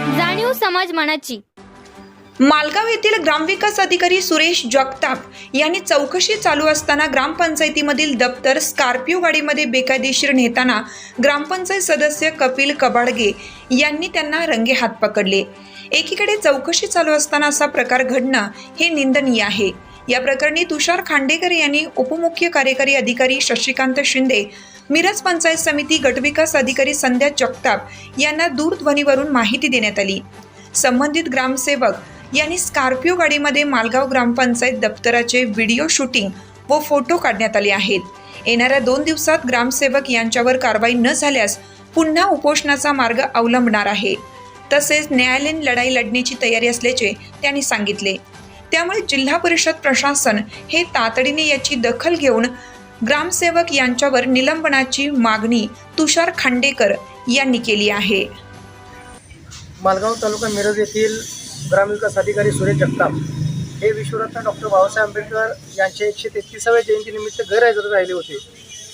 जाणीव समाज मनाची. मालगाव येथील ग्रामविकास अधिकारी सुरेश जगताप यांनी चौकशी चालू असताना ग्रामपंचायतीमधील दप्तर स्कॉर्पिओ गाडीमध्ये बेकायदेशीर नेताना ग्रामपंचायत सदस्य कपिल कबाडगे यांनी त्यांना रंगे हात पकडले. एकीकडे चौकशी चालू असताना असा प्रकार घडणं हे निंदनीय आहे. या प्रकरणी तुषार खांडेकर यांनी उपमुख्य कार्यकारी अधिकारी शशिकांत शिंदे मिरज पंचायत समिती गटविकास अधिकारी संध्या जगताप यांना दूरध्वनीवरून माहिती देण्यात आली. संबंधित ग्रामसेवक यांनी स्कॉर्पिओ गाडीमध्ये मालगाव ग्रामपंचायत दप्तराचे व्हिडिओ शूटिंग व फोटो काढण्यात आले आहेत. येणाऱ्या दोन दिवसात ग्रामसेवक यांच्यावर कारवाई न झाल्यास पुन्हा उपोषणाचा मार्ग अवलंबणार आहे. तसेच न्यायालयीन लढाई लढण्याची तयारी असल्याचे त्यांनी सांगितले. त्यामुळे जिल्हा परिषद प्रशासन हे तातडीने याची दखल घेऊन ग्रामसेवक यांच्यावर निलंबनाची मागणी तुषार खांडेकर यांनी केली आहे. मालगाव तालुका मिरज येथील ग्रामविकास अधिकारी सुरेश जगताप हे विश्वरत्न डॉक्टर बाबासाहेब आंबेडकर यांच्या एकशे तेहतीसाव्या जयंतीनिमित्त गैरहजर राहिले होते.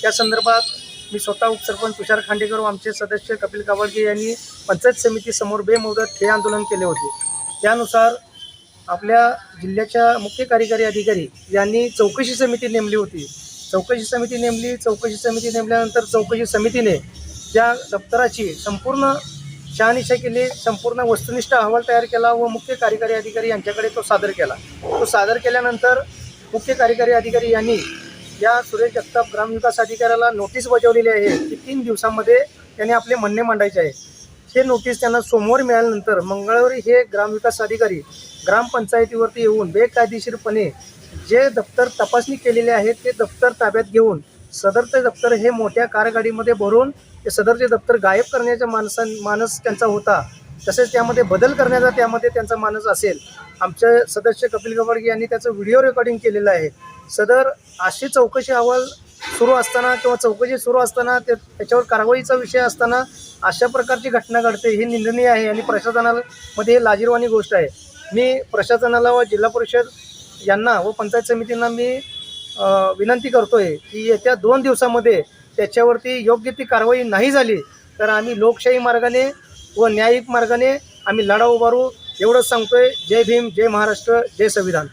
त्या संदर्भात मी स्वतः उपसरपंच तुषार खांडेकर व आमचे सदस्य कपिल कावडगे यांनी पंचायत समितीसमोर बेमुदत ठे आंदोलन केले होते. त्यानुसार आपल्या जिल्ह्याच्या मुख्य कार्यकारी अधिकारी यांनी चौकशी समिती नेमली होती. चौकशी समिती नेमली. चौकशी समिती नेमल्यानंतर चौकशी समितीने त्या दप्तराची संपूर्ण शहानिशा केली. संपूर्ण वस्तुनिष्ठ अहवाल तयार केला व मुख्य कार्यकारी अधिकारी यांच्याकडे तो सादर केला. तो सादर केल्यानंतर मुख्य कार्यकारी अधिकारी यांनी या सुरेश जगताप ग्रामविकास अधिकाऱ्याला नोटीस बजावलेली आहे की तीन दिवसामध्ये त्यांनी आपले म्हणणे मांडायचे आहे. हे नोटीस त्यांना सोमवार मिळाल्यानंतर मंगळवारी हे ग्रामविकास अधिकारी ग्रामपंचायतीवरती येऊन बेकायदेशीरपणे जे दप्तर तपासणी केलेले आहे ते दप्तर ताब्यात घेऊन सदरचे दप्तर हे मोठ्या कारगाडीमध्ये भरून ते सदरचे दप्तर गायब करण्याचा मानसा मानस त्यांचा होता तसेच त्यामध्ये बदल करण्याचा त्यामध्ये त्यांचा मानस असेल. आमचे सदस्य कपिल गवाडगे यांनी त्याचं व्हिडिओ रेकॉर्डिंग केलेलं आहे. सदर अशी चौकशी अहवाल सुरू असताना किंवा चौकशी सुरू असताना ते त्याच्यावर कारवाईचा विषय असताना अशा प्रकारची घटना घडते ही निंदनीय आहे आणि प्रशासनामध्ये हे लाजीरवाणी गोष्ट आहे. मी प्रशासनाला व जिल्हा परिषद यांना व पंचायत समितींना मी विनंती विनंती करतोय की येत्या दोन दिवसामध्ये त्याच्यावरती योग्य ती कारवाई नाही झाली तर आम्ही लोकशाही मार्गाने व न्यायिक मार्गाने आम्ही लढा उभारू. एवढंच सांगतोय. जय भीम जय महाराष्ट्र जय संविधान.